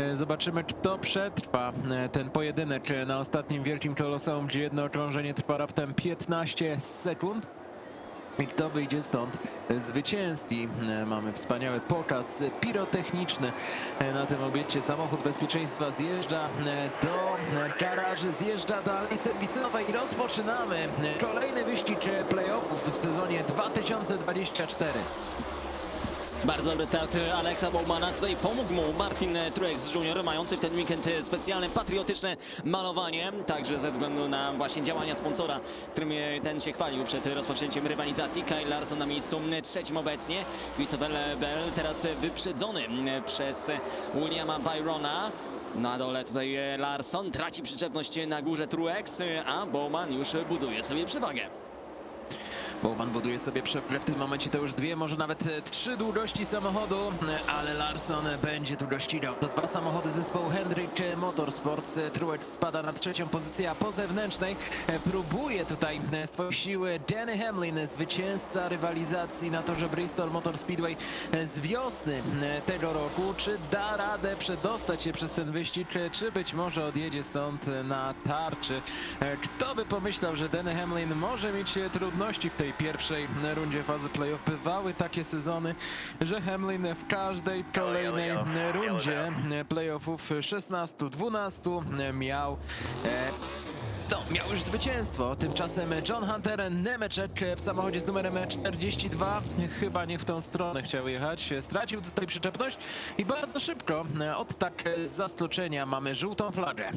E, Zobaczymy, kto przetrwa e, ten pojedynek e, na ostatnim wielkim koloseum, gdzie jedno okrążenie trwa raptem 15 sekund. I kto wyjdzie stąd zwycięski? Mamy wspaniały pokaz pirotechniczny na tym obiekcie. Samochód bezpieczeństwa zjeżdża do garaży, zjeżdża do alei serwisowej i rozpoczynamy kolejny wyścig playoffów w sezonie 2024. Bardzo dobry start Aleksa Bowmana. Tutaj pomógł mu Martin Truex Jr. mający w ten weekend specjalne patriotyczne malowanie. Także ze względu na właśnie działania sponsora, którym ten się chwalił przed rozpoczęciem rywalizacji. Kyle Larson na miejscu trzecim obecnie. Christopher Bell teraz wyprzedzony przez Williama Byrona. Na dole tutaj Larson traci przyczepność na górze Truex, a Bowman już buduje sobie przewagę. Bowman buduje sobie przewagę w tym momencie to już dwie, może nawet e, trzy długości samochodu, e, ale Larson będzie tu go ścigał. To dwa samochody zespołu Hendrick Motorsports. E, Truex spada na trzecią pozycję, a po zewnętrznej próbuje tutaj swoje siły Danny Hamlin, zwycięzca rywalizacji na torze Bristol Motor Speedway z wiosny tego roku. Czy da radę przedostać się przez ten wyścig, czy być może odjedzie stąd na tarczy? Kto by pomyślał, że Danny Hamlin może mieć trudności w tej pierwszej e, rundzie fazy playoff? Bywały takie sezony, że Hamlin w każdej kolejnej e, rundzie e, playoffów 16-12 e, miał e, no, miał już zwycięstwo. Tymczasem John Hunter Nemeczek w samochodzie z numerem 42 chyba nie w tą stronę chciał jechać. Stracił tutaj przyczepność i bardzo szybko od tak zaskoczenia mamy żółtą flagę.